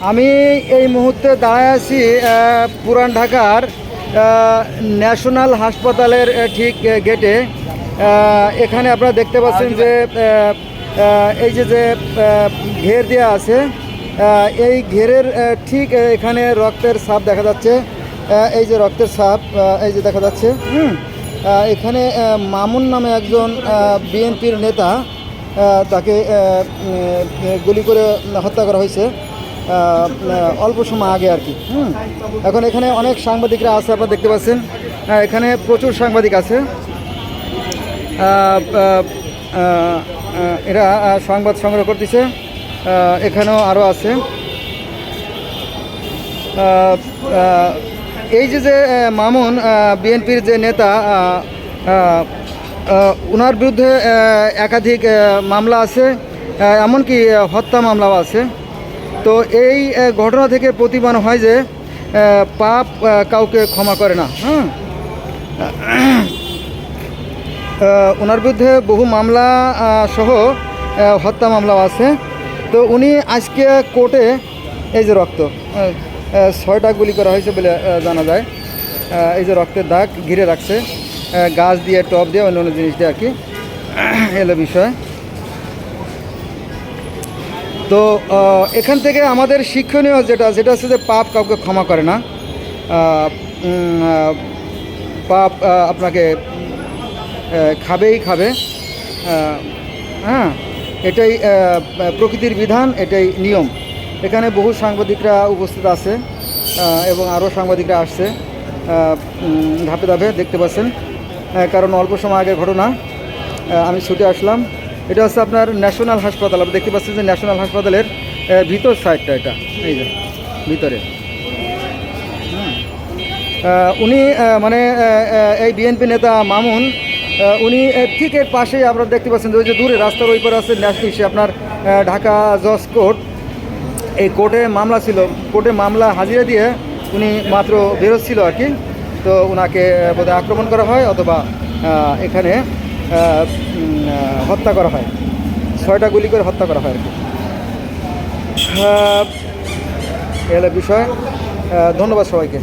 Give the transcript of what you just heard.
আমি এই মুহূর্তে দাঁড়ায় আছি পুরান ঢাকার ন্যাশনাল হাসপাতালের ঠিক গেটে। এখানে আপনারা দেখতে পাচ্ছেন যে এই যে যে ঘের দেওয়া আছে এই ঘেরের ঠিক এখানে রক্তের সাপ দেখা যাচ্ছে। এই যে রক্তের সাপ এই যে দেখা যাচ্ছে। এখানে মামুন নামে একজন বিএনপির নেতা তাকে গুলি করে হত্যা করা হয়েছে। অল্প সময় আগে আর কি, হুম? এখন এখানে অনেক সাংবাদিকরা আছে, আপনারা দেখতে পাচ্ছেন। এখানে প্রচুর সাংবাদিক আছে। এরা সংবাদ সংগ্রহ করতেছে। এখানেও আরও আছে। এই যে যে মামুন বিএনপির যে নেতা ওনার বিরুদ্ধে একাধিক মামলা আছে। এমনকি হত্যা মামলাও আছে। তো এই ঘটনা থেকে প্রতিমান হয় যে পাপ কাউকে ক্ষমা করে না হ্যাঁ ওনার বিরুদ্ধে বহু মামলা সহ হত্যা মামলাও আছে। তো উনি আজকে কোর্টে, এই যে রক্ত ছয়টা গুলি করা হয়েছে বলে জানা যায়। এই যে রক্তের দাগ ঘিরে রাখছে গাছ দিয়ে টপ দিয়ে অন্য অন্য জিনিস দিয়ে আর কি। এলো বিষয়। তো এখান থেকে আমাদের শিক্ষণীয় যেটা যেটা হচ্ছে যে পাপ কাউকে ক্ষমা করে না। পাপ আপনাকে খাবেই খাবে। হ্যাঁ এটাই প্রকৃতির বিধান, এটাই নিয়ম। এখানে বহু সাংবাদিকরা উপস্থিত আছে এবং আরও সাংবাদিকরা আসছে ধাপে ধাপে দেখতে পাচ্ছেন। কারণ অল্প সময় আগের ঘটনা। আমি ছুটে আসলাম। এটা হচ্ছে আপনার ন্যাশনাল হাসপাতাল, আপনি দেখতে পাচ্ছেন যে ন্যাশনাল হাসপাতালের ভিতর সাইডটা এটা, এই যে, ভিতরে। উনি মানে এই বিএনপি নেতা মামুন উনি ঠিক এর পাশেই আপনারা দেখতে পাচ্ছেন যে ওই যে দূরে রাস্তার ওই পারে আছে ন্যাশনাল আপনার ঢাকা জজ কোর্ট। এই কোর্টে মামলা ছিল, কোর্টে মামলা হাজিরা দিয়ে উনি মাত্র বেরোচ্ছিল আর কি। তো ওনাকে বোধহয় আক্রমণ করা হয় অথবা এখানে হত্যা করা হয়। ছয়টা গুলি করে হত্যা করা হয় আর কি। এলে বিষয়। ধন্যবাদ সবাইকে।